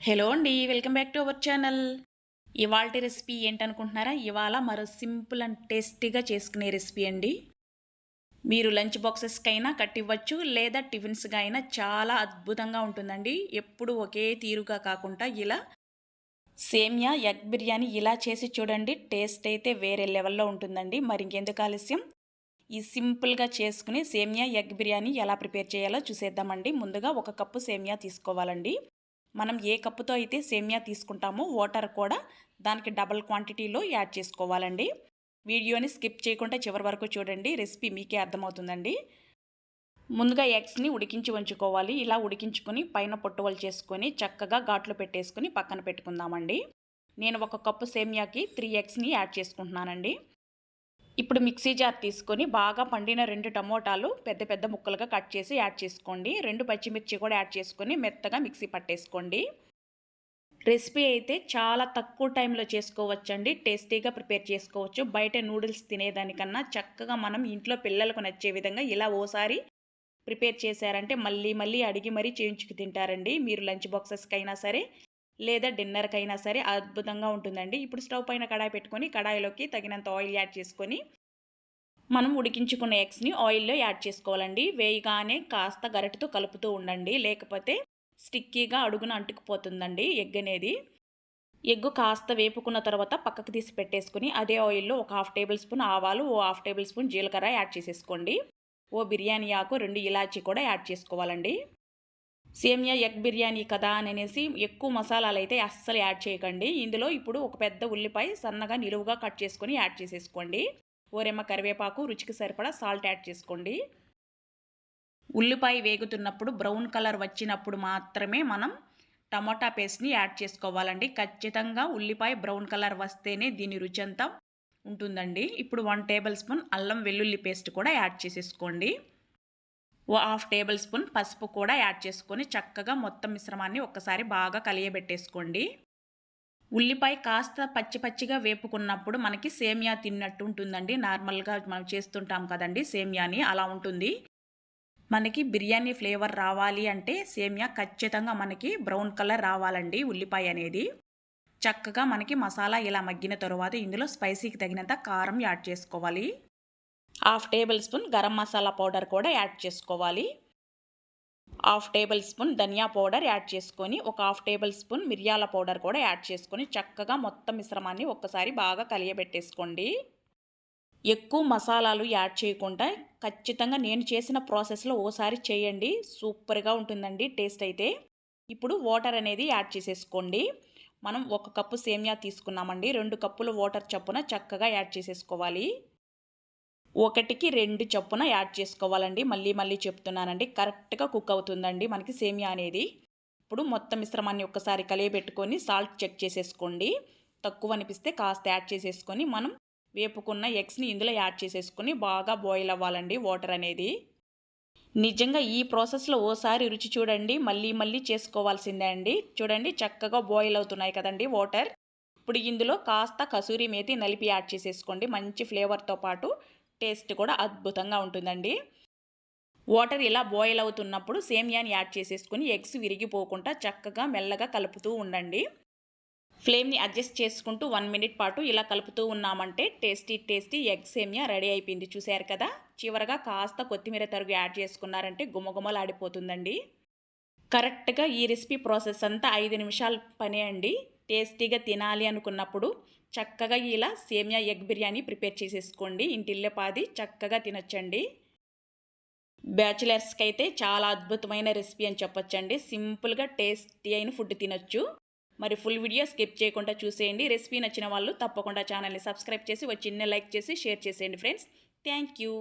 Hello అండి welcome back to our channel. ఇవాళ recipe ఏంటనుకుంటున్నారా? ఇవాళ మరో సింపుల్ అండ్ టేస్టీగా చేసుకునే రెసిపీ అండి. మీరు లంచ్ బాక్సెస్కైనా కట్టివ్వచ్చు లేదా టిఫిన్స్గా అయినా చాలా అద్భుతంగా ఉంటుందండి. ఎప్పుడు ఒకే తీరుగా కాకుండా ఇలా సేమియా ఎగ్ బిర్యానీ ఇలా చేసి చూడండి టేస్ట్ అయితే వేరే లెవెల్లో ఉంటుందండి. మరి ఇంకెందుకు ఆలస్యం? ఈ సింపుల్గా చేసుకుని సేమియా ఎగ్ బిర్యానీ ఎలా ప్రిపేర్ చేయాలో చూసేద్దామండి. ముందుగా ఒక కప్పు సేమియా తీసుకోవాలండి. మనం ఏ కప్పుతో అయితే సేమియా తీసుకుంటామో వాటర్ కూడా దానికి డబల్ క్వాంటిటీలో యాడ్ చేసుకోవాలండి. వీడియోని స్కిప్ చేయకుండా చివరి వరకు చూడండి రెసిపీ మీకే అర్థమవుతుందండి. ముందుగా ఎగ్స్ని ఉడికించి ఉంచుకోవాలి. ఇలా ఉడికించుకొని పైన పొట్టువలు చేసుకొని చక్కగా ఘాట్లు పెట్టేసుకొని పక్కన పెట్టుకుందామండి. నేను ఒక కప్పు సేమియాకి త్రీ ఎగ్స్ని యాడ్ చేసుకుంటున్నానండి. ఇప్పుడు మిక్సీ జార్ తీసుకొని బాగా పండిన రెండు టమోటాలు పెద్ద పెద్ద ముక్కలుగా కట్ చేసి యాడ్ చేసుకోండి. రెండు పచ్చిమిర్చి కూడా యాడ్ చేసుకొని మెత్తగా మిక్సీ పట్టేసుకోండి. రెసిపీ అయితే చాలా తక్కువ టైంలో చేసుకోవచ్చండి. టేస్టీగా ప్రిపేర్ చేసుకోవచ్చు. బయట నూడిల్స్ తినేదానికన్నా చక్కగా మనం ఇంట్లో పిల్లలకు నచ్చే విధంగా ఇలా ఓసారి ప్రిపేర్ చేశారంటే మళ్ళీ మళ్ళీ అడిగి మరీ చేయించుకు తింటారండి. మీరు లంచ్ బాక్సెస్కైనా సరే లేదా డిన్నర్కైనా సరే అద్భుతంగా ఉంటుందండి. ఇప్పుడు స్టవ్ పైన కడాయి పెట్టుకొని కడాయిలోకి తగినంత ఆయిల్ యాడ్ చేసుకొని మనం ఉడికించుకున్న ఎగ్స్ని ఆయిల్లో యాడ్ చేసుకోవాలండి. వేయగానే కాస్త గరిటతో కలుపుతూ ఉండండి. లేకపోతే స్టిక్కీగా అడుగున అంటుకుపోతుందండి ఎగ్ అనేది. ఎగ్గు కాస్త వేపుకున్న తర్వాత పక్కకు తీసి పెట్టేసుకుని అదే ఆయిల్లో ఒక హాఫ్ టేబుల్ స్పూన్ ఆవాలు ఓ హాఫ్ టేబుల్ స్పూన్ జీలకర్ర యాడ్ చేసేసుకోండి. ఓ బిర్యానీ ఆకు రెండు ఇలాచీ కూడా యాడ్ చేసుకోవాలండి. సేమియా ఎగ్ బిర్యానీ కదా అని అనేసి ఎక్కువ మసాలాలు అయితే అస్సలు యాడ్ చేయకండి. ఇందులో ఇప్పుడు ఒక పెద్ద ఉల్లిపాయ సన్నగా నిలువుగా కట్ చేసుకొని యాడ్ చేసేసుకోండి. ఓరెమ్మ కరివేపాకు రుచికి సరిపడా సాల్ట్ యాడ్ చేసుకోండి. ఉల్లిపాయ వేగుతున్నప్పుడు బ్రౌన్ కలర్ వచ్చినప్పుడు మాత్రమే మనం టమాటా పేస్ట్ని యాడ్ చేసుకోవాలండి. ఖచ్చితంగా ఉల్లిపాయ బ్రౌన్ కలర్ వస్తేనే దీని రుచి అంతా ఉంటుందండి. ఇప్పుడు వన్ టేబుల్ స్పూన్ అల్లం వెల్లుల్లి పేస్ట్ కూడా యాడ్ చేసేసుకోండి. హాఫ్ టేబుల్ స్పూన్ పసుపు కూడా యాడ్ చేసుకొని చక్కగా మొత్తం మిశ్రమాన్ని ఒక్కసారి బాగా కలియబెట్టేసుకోండి. ఉల్లిపాయ కాస్త పచ్చి పచ్చిగా వేపుకున్నప్పుడు మనకి సేమియా తిన్నట్టు ఉంటుందండి. నార్మల్గా మనం చేస్తుంటాం కదండి సేమియాని అలా ఉంటుంది. మనకి బిర్యానీ ఫ్లేవర్ రావాలి అంటే సేమియా ఖచ్చితంగా మనకి బ్రౌన్ కలర్ రావాలండి ఉల్లిపాయ అనేది. చక్కగా మనకి మసాలా ఇలా మగ్గిన తర్వాత ఇందులో స్పైసీకి తగినంత కారం యాడ్ చేసుకోవాలి. Half tablespoon garam masala powder కూడా యాడ్ చేసుకోవాలి. హాఫ్ టేబుల్ స్పూన్ ధనియా పౌడర్ యాడ్ చేసుకొని ఒక హాఫ్ టేబుల్ స్పూన్ మిరియాల పౌడర్ కూడా యాడ్ చేసుకొని చక్కగా మొత్తం మిశ్రమాన్ని ఒక్కసారి బాగా కలియబెట్టేసుకోండి. ఎక్కువ మసాలాలు యాడ్ చేయకుండా ఖచ్చితంగా నేను చేసిన ప్రాసెస్లో ఓసారి చేయండి. సూపర్గా ఉంటుందండి టేస్ట్ అయితే. ఇప్పుడు వాటర్ అనేది యాడ్ చేసేసుకోండి. మనం ఒక కప్పు సేమియా తీసుకున్నామండి రెండు కప్పులు వాటర్ చప్పున చక్కగా యాడ్ చేసేసుకోవాలి. ఒకటికి రెండు చొప్పున యాడ్ చేసుకోవాలండి. మళ్ళీ మళ్ళీ చెప్తున్నానండి. కరెక్ట్గా కుక్ అవుతుందండి మనకి సేమియా అనేది. ఇప్పుడు మొత్తం మిశ్రమాన్ని ఒక్కసారి కలియబెట్టుకొని సాల్ట్ చెక్ చేసేసుకోండి. తక్కువ అనిపిస్తే కాస్త యాడ్ చేసేసుకొని మనం వేపుకున్న ఎగ్స్ని ఇందులో యాడ్ చేసేసుకొని బాగా బాయిల్ అవ్వాలండి వాటర్ అనేది. నిజంగా ఈ ప్రాసెస్లో ఓసారి రుచి చూడండి. మళ్ళీ మళ్ళీ చేసుకోవాల్సిందే అండి. చూడండి చక్కగా బాయిల్ అవుతున్నాయి కదండి వాటర్. ఇప్పుడు ఇందులో కాస్త కసూరి మేతి నలిపి యాడ్ చేసేసుకోండి. మంచి ఫ్లేవర్తో పాటు టేస్ట్ కూడా అద్భుతంగా ఉంటుందండి. వాటర్ ఇలా బాయిల్ అవుతున్నప్పుడు సేమియాని యాడ్ చేసేసుకుని ఎగ్స్ విరిగిపోకుండా చక్కగా మెల్లగా కలుపుతూ ఉండండి. ఫ్లేమ్ని అడ్జస్ట్ చేసుకుంటూ వన్ మినిట్ పాటు ఇలా కలుపుతూ ఉన్నామంటే టేస్టీ టేస్టీ ఎగ్ సేమియా రెడీ అయిపోయింది చూశారు కదా. చివరగా కాస్త కొత్తిమీర తరుగు యాడ్ చేసుకున్నారంటే గుమగుమలాడిపోతుందండి. కరెక్ట్గా ఈ రెసిపీ ప్రాసెస్ అంతా ఐదు నిమిషాల పనే అండి టేస్టీగా తినాలి అనుకున్నప్పుడు చక్కగా ఇలా సేమియా ఎగ్ బిర్యానీ ప్రిపేర్ చేసేసుకోండి. ఇంటిల్లపాది చక్కగా తినొచ్చండి. బ్యాచులర్స్కి అయితే చాలా అద్భుతమైన రెసిపీ అని చెప్పొచ్చండి. సింపుల్గా టేస్టీ అయిన ఫుడ్ తినొచ్చు. మరి ఫుల్ వీడియో స్కిప్ చేయకుండా చూసేయండి. రెసిపీ నచ్చిన వాళ్ళు తప్పకుండా ఛానల్ని సబ్స్క్రైబ్ చేసి ఒక చిన్న లైక్ చేసి షేర్ చేసేయండి ఫ్రెండ్స్. Thank you.